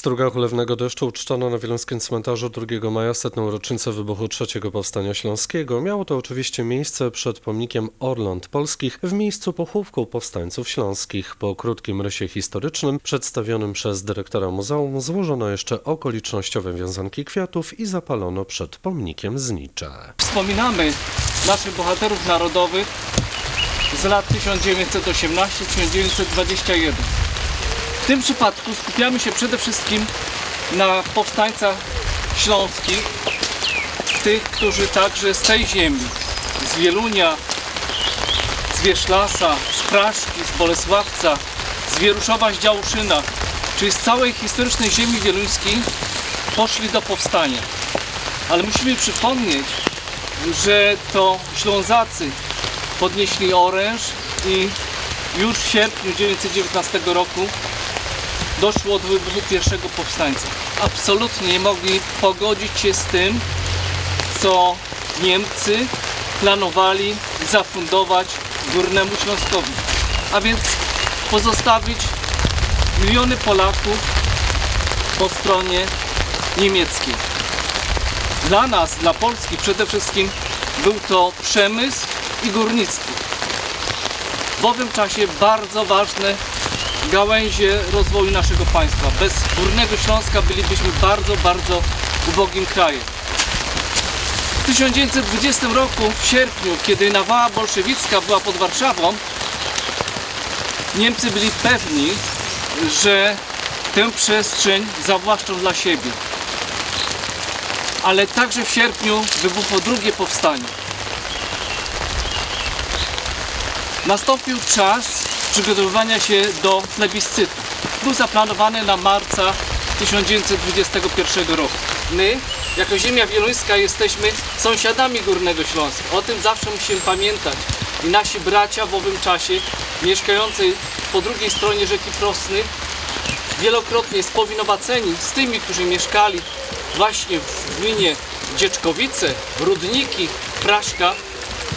Struga Kulewnego Deszczu uczczono na Wieluńskim Cmentarzu 2 maja setną rocznicę wybuchu III Powstania Śląskiego. Miało to oczywiście miejsce przed pomnikiem Orląt Polskich w miejscu pochówku powstańców śląskich. Po krótkim rysie historycznym przedstawionym przez dyrektora muzeum złożono jeszcze okolicznościowe wiązanki kwiatów i zapalono przed pomnikiem znicze. Wspominamy naszych bohaterów narodowych z lat 1918-1921. Tym przypadku skupiamy się przede wszystkim na powstańcach śląskich, tych, którzy także z tej ziemi, z Wielunia, z Wierzlasa, z Praszki, z Bolesławca, z Wieruszowa, z Działuszyna, czyli z całej historycznej ziemi wieluńskiej poszli do powstania. Ale musimy przypomnieć, że to Ślązacy podnieśli oręż i już w sierpniu 1919 roku doszło do wybuchu pierwszego powstańca. Absolutnie nie mogli pogodzić się z tym, co Niemcy planowali zafundować Górnemu Śląskowi. A więc pozostawić miliony Polaków po stronie niemieckiej. Dla nas, dla Polski przede wszystkim był to przemysł i górnictwo. W owym czasie bardzo ważne gałęzie rozwoju naszego państwa. Bez Górnego Śląska bylibyśmy bardzo, bardzo ubogim krajem. W 1920 roku, w sierpniu, kiedy nawała bolszewicka była pod Warszawą, Niemcy byli pewni, że tę przestrzeń zawłaszczą dla siebie ale także w sierpniu wybuchło drugie powstanie. Nastąpił czas przygotowywania się do plebiscytu. Był zaplanowany na marca 1921 roku. My, jako ziemia wieluńska, jesteśmy sąsiadami Górnego Śląska. O tym zawsze musimy pamiętać. I nasi bracia w owym czasie, mieszkający po drugiej stronie rzeki Prosny, wielokrotnie spowinowaceni z tymi, którzy mieszkali właśnie w gminie Dzieczkowice, Rudniki, Praszka,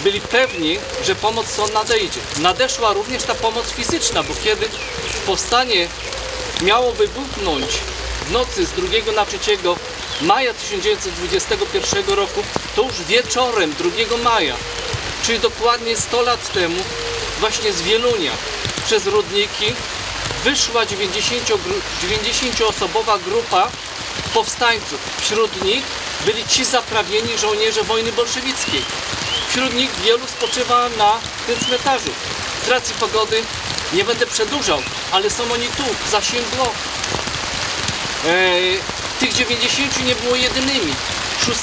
byli pewni, że pomoc stąd nadejdzie. Nadeszła również ta pomoc fizyczna, bo kiedy powstanie miało wybuchnąć w nocy z 2 na 3 maja 1921 roku, to już wieczorem 2 maja, czyli dokładnie 100 lat temu, właśnie z Wielunia przez Rudniki wyszła 90 90-osobowa grupa powstańców. Wśród nich byli ci zaprawieni żołnierze wojny bolszewickiej. Wśród nich wielu spoczywa na tym cmentarzu. Z racji pogody nie będę przedłużał, ale są oni tu, w zasięgu. Eee, tych 90 nie było jedynymi. 6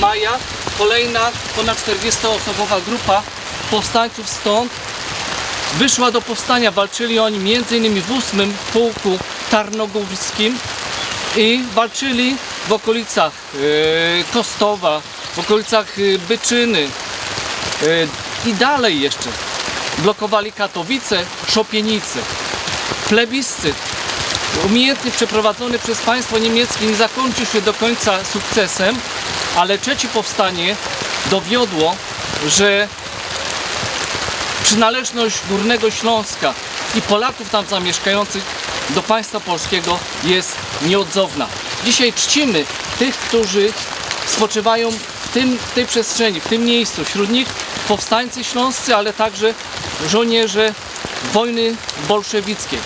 maja kolejna ponad 40-osobowa grupa powstańców stąd wyszła do powstania. Walczyli oni m.in. w 8 pułku tarnogórskim i walczyli w okolicach e, Kostowa, w okolicach e, Byczyny i dalej jeszcze. Blokowali Katowice, Szopienice. Plebiscyt umiejętnie przeprowadzony przez państwo niemieckie nie zakończył się do końca sukcesem, ale trzecie powstanie dowiodło, że przynależność Górnego Śląska i Polaków tam zamieszkających do państwa polskiego jest nieodzowna. Dzisiaj czcimy tych, którzy spoczywają w, tym, w tej przestrzeni, w tym miejscu. Wśród nich powstańcy śląscy, ale także żołnierze wojny bolszewickiej.